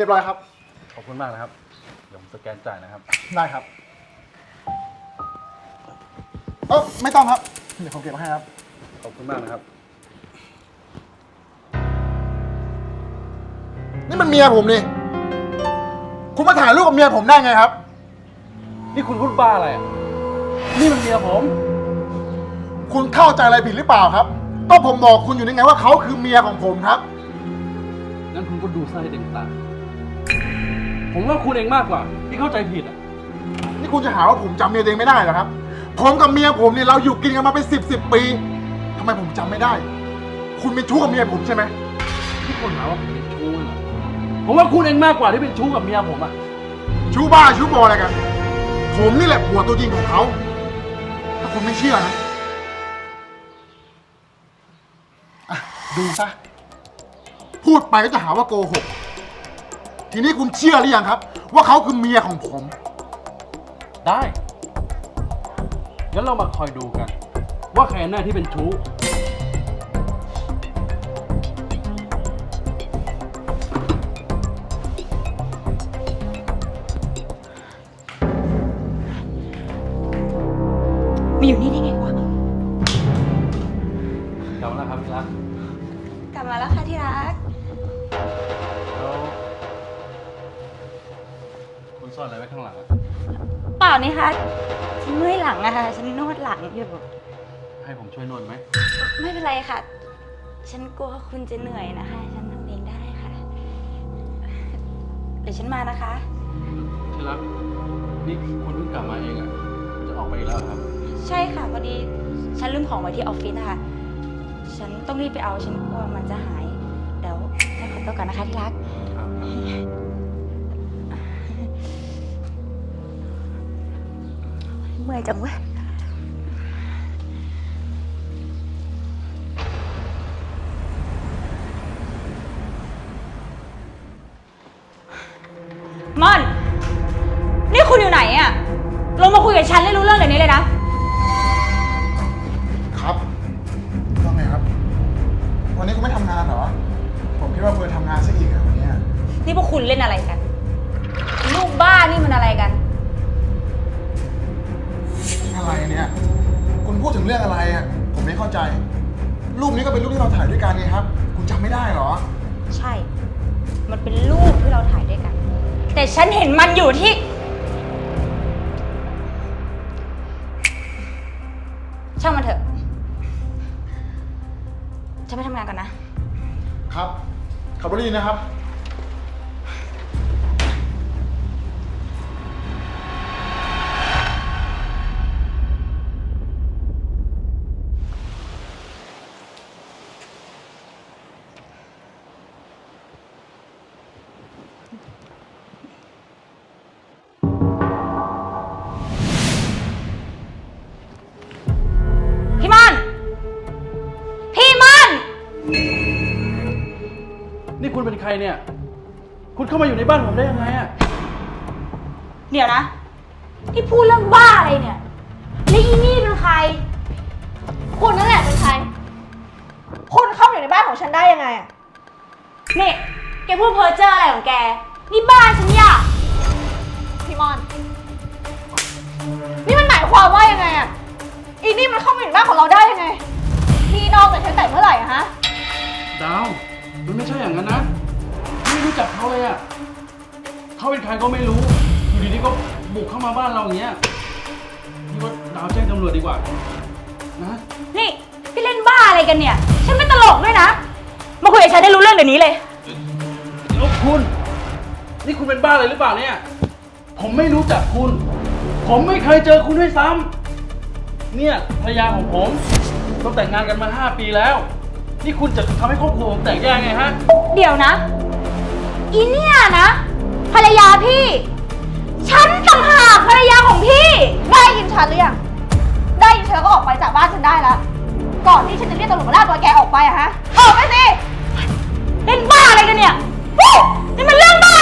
เรียบร้อยครับ ขอบคุณมากนะครับ เดี๋ยวผมสแกนจ่ายนะครับ ได้ครับเออไม่ต้องครับ เดี๋ยวผมเก็บมาให้ครับ ขอบคุณมากนะครับ นี่มันเมียผมนี่คุณมาถ่ายรูปกับเมียผมได้ไงครับ นี่คุณพูดบ้าอะไรอะนี่มันเมียผม คุณเข้าใจอะไรผิดหรือเปล่าครับ ก็ผมบอกคุณอยู่นี่ไงว่าเขาคือเมียของผมครับ งั้นคุณก็ดูไส้เด็กตา ผมว่าคุณเองมากกว่า ที่เข้าใจผิดอะ นี่คุณจะหาว่าผมจำเมียตัวเองไม่ได้เหรอครับ ผมกับเมียผมเนี่ยเราอยู่กินกันมาเป็นสิบสิบปีทำไมผมจำไม่ได้ คุณเป็นชู้กับเมียผมใช่ไหมที่คนหาว่าผมเป็นชู้น่ะผมว่าคุณเองมากกว่าที่เป็นชู้กับเมียผมอะ ชู้บ้าชู้บออะไรกัน ผมนี่แหละผัวตัวจริงของเขา ถ้าคุณไม่เชื่อนะอะดูซะ พูดไปก็จะหาว่าโกหก ทีนี้คุณเชื่อหรือยังครับ ว่าเขาคือเมียของผม ได้ งั้นเรามาคอยดูกัน ว่าใครแน่ที่เป็นชู้ มาอยู่นี่ได้ไงวะ กลับมาแล้วครับพี่รัก กลับมาแล้วค่ะที่รัก ซ่อนอะไรไว้ข้างหลังอะเปล่านี่คะฉันเมื่อยหลังอะค่ะ ฉันนวดหลังอยู่ ให้ผมช่วยนวดไหม ไม่เป็นไรค่ะ ฉันกลัวคุณจะเหนื่อยนะคะ ฉันทำเองได้ค่ะ เดี๋ยวฉันมานะคะ ที่รักนี่คุณเพิ่งกลับมาเองอะคุณจะออกไปอีกแล้วเหรอครับ ใช่ค่ะพอดีฉันลืมของไว้ที่ออฟฟิศนะคะ ฉันต้องรีบไปเอา ฉันกลัวมันจะหาย เดี๋ยวฉันขอตัวก่อนนะคะที่รัก ครับ มื่อยจังเว้ยมอน นี่คุณอยู่ไหนอะลงมาคุยกับฉันให้รู้เรื่องเดี๋ยวนี้เลยนะ ครับว่าไงครับ วันนี้คุณไม่ทำงานเหรอ ผมคิดว่าเฟิร์นทำงานซะอีกอะวันเนี้ยนี่พวกคุณเล่นอะไรกัน ลูกบ้านี่มันอะไรกัน อะไรเนี่ย คุณพูดถึงเรื่องอะไรอะผมไม่เข้าใจ รูปนี้ก็เป็นรูปที่เราถ่ายด้วยกันไงครับ คุณจำไม่ได้เหรอ ใช่ มันเป็นรูปที่เราถ่ายด้วยกัน แต่ฉันเห็นมันอยู่ที่ ช่างมันเถอะ ฉันไปทำงานก่อนนะ ครับขับรถดีนะครับ คุณเป็นใครเนี่ย คุณเข้ามาอยู่ในบ้านผมได้ยังไงอะเดี๋ยวนะ ที่พูดเรื่องบ้าอะไรเนี่ย แล้วอีนี่เป็นใคร คุณนั่นแหละเป็นใคร คุณเข้ามาอยู่ในบ้านของฉันได้ยังไงอะนี่แกพูดเพ้อเจ้ออะไรของแก นี่บ้านฉันอยากพี่มอน นี่มันหมายความว่ายังไงอะอีนี่มันเข้ามาอยู่ในบ้านของเราได้ยังไง พี่นอกจากฉันแต่เมื่อไหร่อะฮะ ดาว มันไม่ใช่อย่างนั้นนะ ไม่รู้จักเขาเลยอะเขาเป็นใครก็ไม่รู้ อยู่ดีๆก็บุกเข้ามาบ้านเราอย่างเงี้ยนี่ว่าดาวแจ้งตำรวจดีกว่า นะ นี่พี่เล่นบ้าอะไรกันเนี่ย ฉันไม่ตลกด้วยนะ มาคุยกับฉันได้รู้เรื่องเดี๋ยวนี้เลย แล้วคุณ นี่คุณเป็นบ้าอะไรหรือเปล่าเนี่ย ผมไม่รู้จักคุณ ผมไม่เคยเจอคุณด้วยซ้ำเนี่ยภรรยาของผมเราแต่งงานกันมา 5 ปีแล้ว นี่คุณจะทำให้ครอบครัวผมแตกแยกไงฮะ เดี๋ยวนะ อีเนี่ยนะ ภรรยาพี่ ฉันต่างหากภรรยาของพี่ ได้ยินฉันหรือยัง ได้ยินฉันแล้วก็ออกไปจากบ้านฉันได้แล้วก่อนที่ฉันจะเรียกตำรวจมาล่าตัวแกออกไปอะฮะ ออกไปสิเล่นบ้าอะไรกันเนี่ยเฮ้ยนี่มันเรื่องบ้า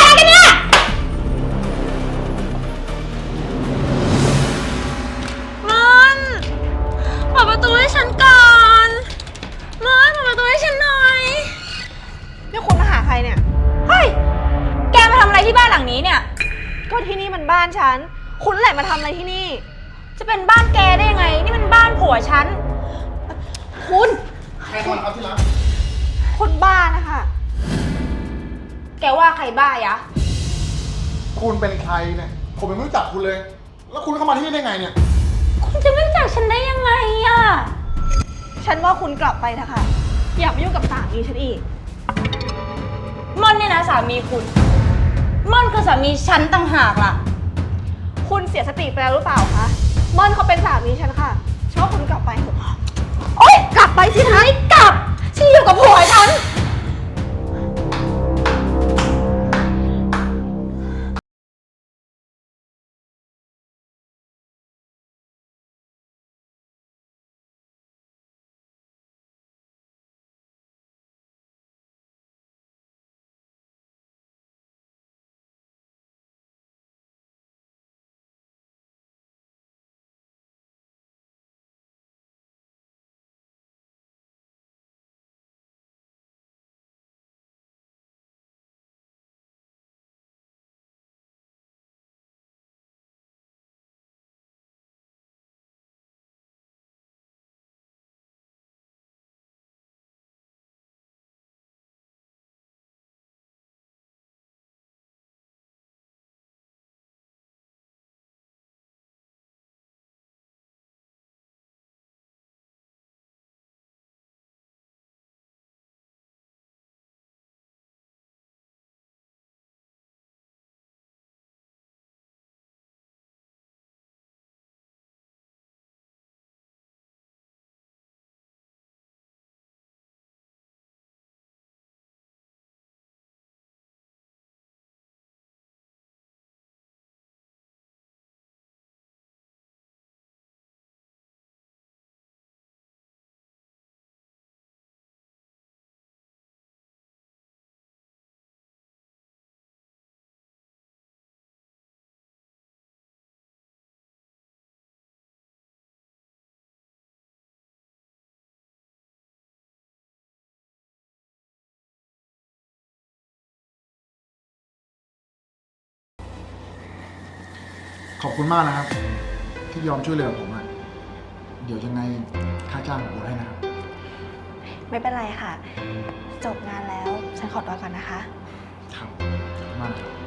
บ้านฉัน คุณแหละมาทำอะไรที่นี่ จะเป็นบ้านแกได้ยังไง นี่มันบ้านผัวฉัน คุณ ใครคนครับที่รักคนบ้านะคะ แกว่าใครบ้ายะ คุณเป็นใครเนี่ย ผมยังไม่รู้จักคุณเลย แล้วคุณเข้ามาที่นี่ได้ไงเนี่ย คุณจะไม่รู้จักฉันได้ยังไงอะฉันว่าคุณกลับไปเถอะค่ะ อย่ามายุ่งกับสามีฉันอีกม่อนเนี่ยนะสามีคุณ ม่อนคือสามีฉันต่างหากล่ะ คุณเสียสติไปแล้วหรือเปล่าคะม่อนเขาเป็นสามีฉันค่ะฉันว่าคุณกลับไปเถอะโอ๊ยกลับไปสิคะกลับฉันอยู่กับผัวฉัน ขอบคุณมากนะครับ ที่ยอมช่วยเหลือผมอะเดี๋ยวยังไงค่าจ้างผมโอนให้นะครับ ไม่เป็นไรค่ะ จบงานแล้ว ฉันขอตัวก่อนนะคะ ครับขอบคุณมากนะครับ